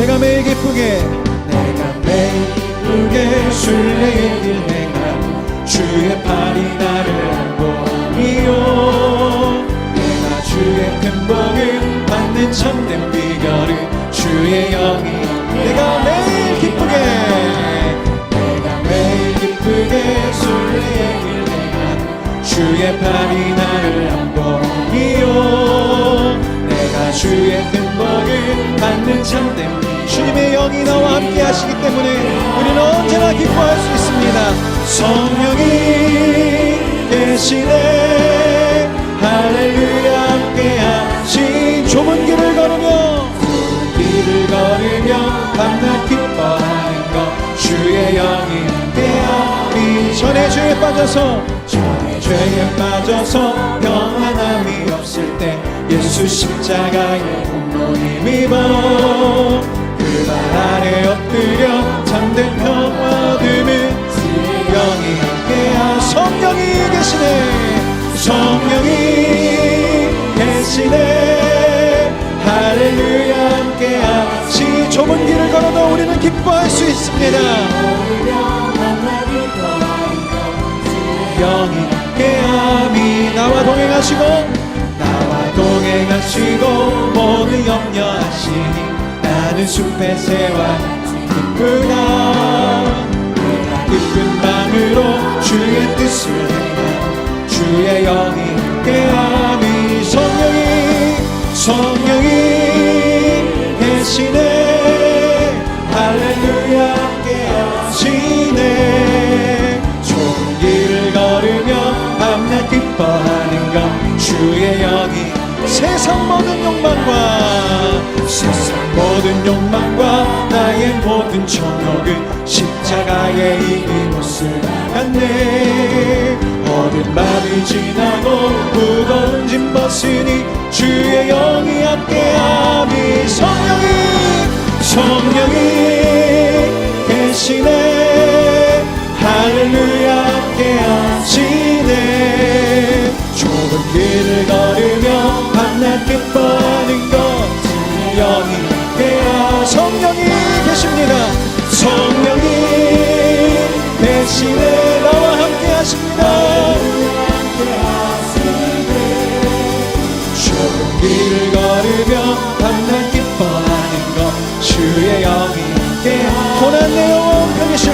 내가 매일 기쁘게. 내가 매일 기쁘게 순례의 길 행하고 주의 팔이 나를 안보이요. 내가 주의 큰 복을 받는 참된 비결은 주의 영이. 내가 매일 기쁘게. 내가 매일 기쁘게 순례의 길 행하고 주의 팔이 나를 안보이요. 내가 주의 큰 복을 받는 참된 영이 나와 함께 하시기 때문에 우리는 언제나 기뻐할 수 있습니다. 성령이 계시네. 할렐루야 함께 하신 좁은 길을 걸으며 길을 걸으며 밤낮 기뻐하는 것 주의 영이 함께하니 전에 죄에 빠져서 전에 죄에 빠져서 평안함이 없을 때 예수 십자가의 공로를 입어 그발 아래 엎드려 잠든 평화 주의 영이 함께하 성령이 계시네. 성령이 계시네. 할렐루야 함께하시 좁은 길을 걸어도 우리는 기뻐할 수 있습니다. 영이 함께함이 나와 동행하시고 나와 동행하시고 모든 염려하시니 나는 숲의 새와 기쁘다 내가 기쁜 마음으로 주의 뜻을 행하 주의 영이 함께함이 성령이 성령이 계시네. 할렐루야 함께하시네. 좁은 길을 걸으며 밤낮 기뻐하는 것 주의 영이 세상 모든 욕망과 세상 모든 욕망과 나의 모든 정욕은 십자가의 이 못을 갔네. 어린 밤이 지나고 무거운 짐 벗으니 주의 영이 함께함이 성령이 성령이 계시네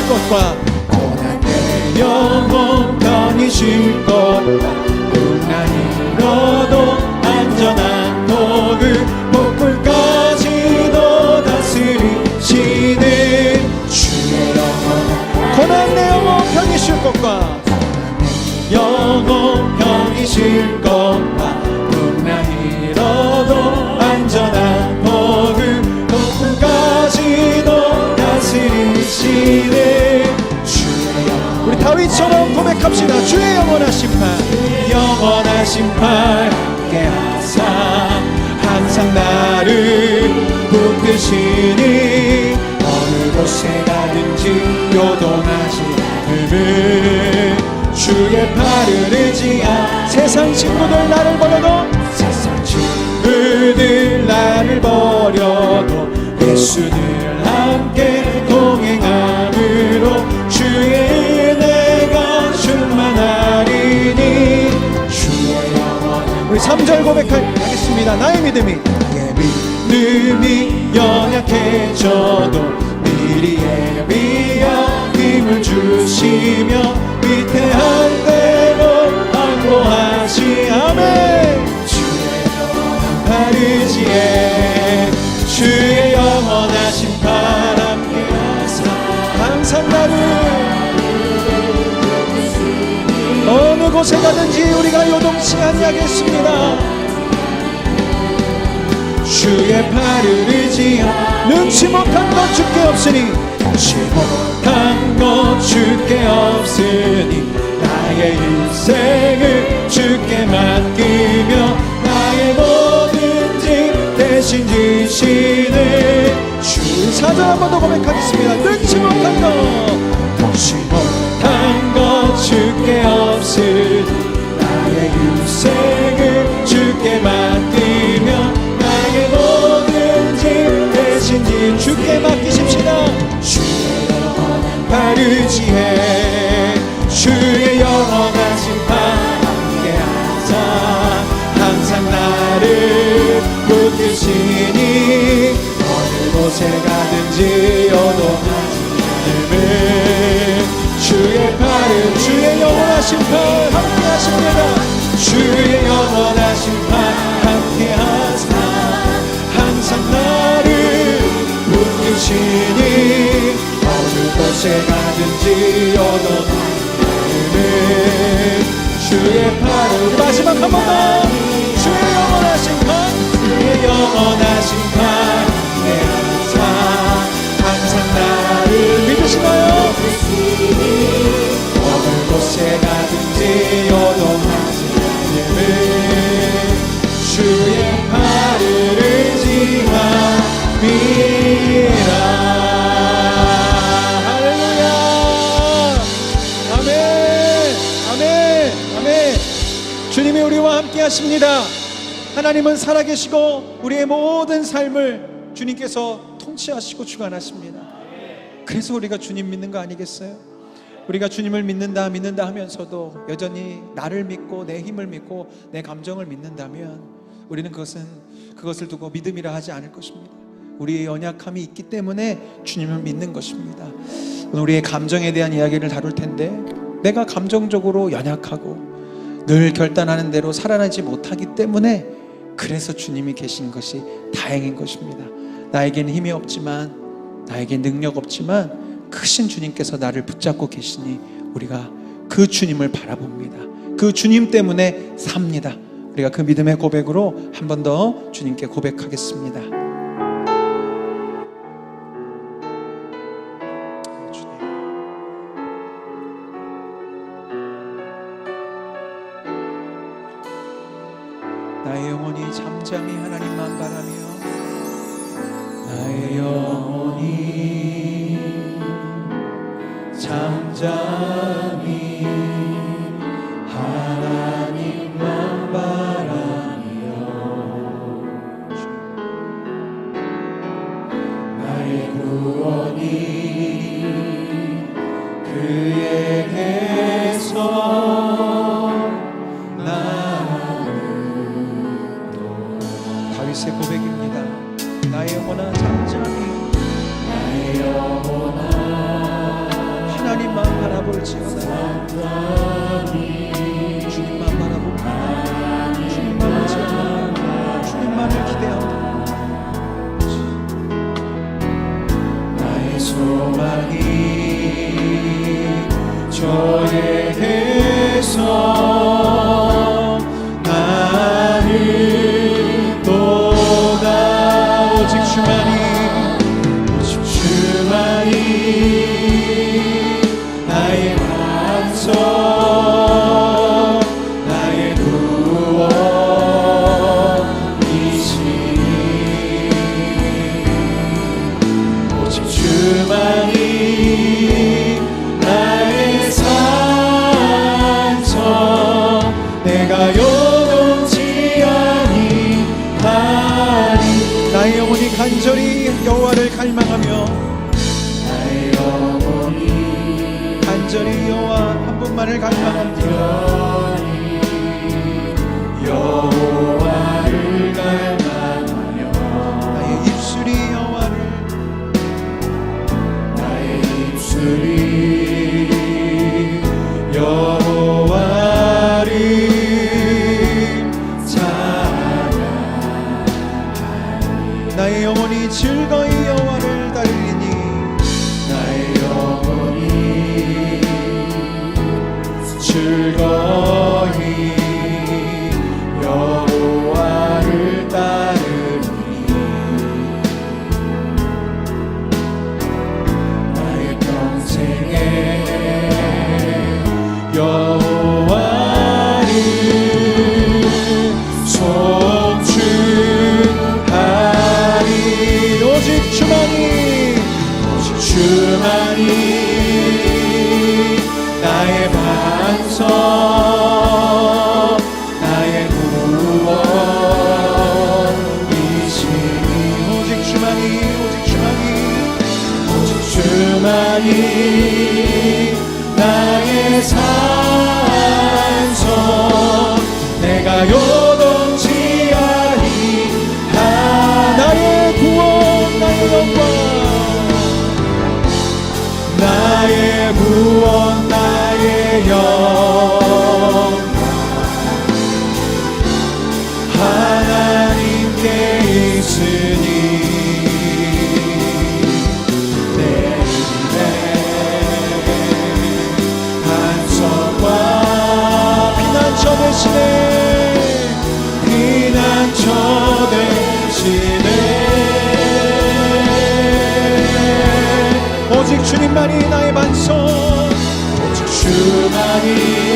것과 고난 내 영혼 편히 쉴 것과 풍랑이로도 안전한 도그 폭불까지도 다스리시는 주의 영원 고난 내 영혼 편히 쉴 것과 영원 편히 쉴 것과 풍랑이로도 안전한 복음 폭풍까지도 다스리시는 우리 다윗처럼 고백합시다. 주의 영원한 심판 영원한 심판 깨하사. 항상 나를 붙드시니 어느 곳에 가든지 요동하지 않음을 주의 팔을 의지하 세상 친구들 나를 버려도 세상 친구들 나를 버려도 예수들 함께 우리 3절 고백하겠습니다. 나의 믿음이 나의 믿음이 연약해져도 미리 예비하 힘을 주시며 위태한 때로 안보하시 아멘. 주의 영원한 파르지에 주의 곳에 가든지 우리가 요동치 아니하겠습니다. 주의 팔을 의지하 능치 못한 것 주께 없으니 능치 못한 것 주께 없으니 나의 인생을 주께 맡기며 나의 모든 짐 대신 지시는 주 사절 한번 더 고백하겠습니다. 능치 못한 것 곳에 가든지 얻어나는 주의 팔을 마지막 한 번 더. 주의 영원하신 판. 주의 영원하신 판 하십니다. 하나님은 살아계시고 우리의 모든 삶을 주님께서 통치하시고 주관하십니다. 그래서 우리가 주님 믿는 거 아니겠어요? 우리가 주님을 믿는다 믿는다 하면서도 여전히 나를 믿고 내 힘을 믿고 내 감정을 믿는다면 우리는 그것은 그것을 두고 믿음이라 하지 않을 것입니다. 우리의 연약함이 있기 때문에 주님을 믿는 것입니다. 오늘 우리의 감정에 대한 이야기를 다룰 텐데 내가 감정적으로 연약하고 늘 결단하는 대로 살아나지 못하기 때문에 그래서 주님이 계신 것이 다행인 것입니다. 나에게는 힘이 없지만 나에게 능력 없지만 크신 주님께서 나를 붙잡고 계시니 우리가 그 주님을 바라봅니다. 그 주님 때문에 삽니다. 우리가 그 믿음의 고백으로 한 번 더 주님께 고백하겠습니다. 다윗의 고백입니다. 나의 영혼아 잠잠히. 나의 영혼아 하나님만 바라볼지어다. 주님만 바라보고 주님만 의지하며 주님만을 기대하며 나의 소망이 저에 주만이 나의 산성 내가 요동치 아니하니 나의 영혼이 간절히 여호와를 갈망하며 나의 영혼이 간절히 여호와 한 분만을 갈망합니다 주소서. 나의 구원이시니 오직 주만이 오직 주만이 오직 주만이 나의 산성 내가 요 주만이 나의 반성 오직 주만이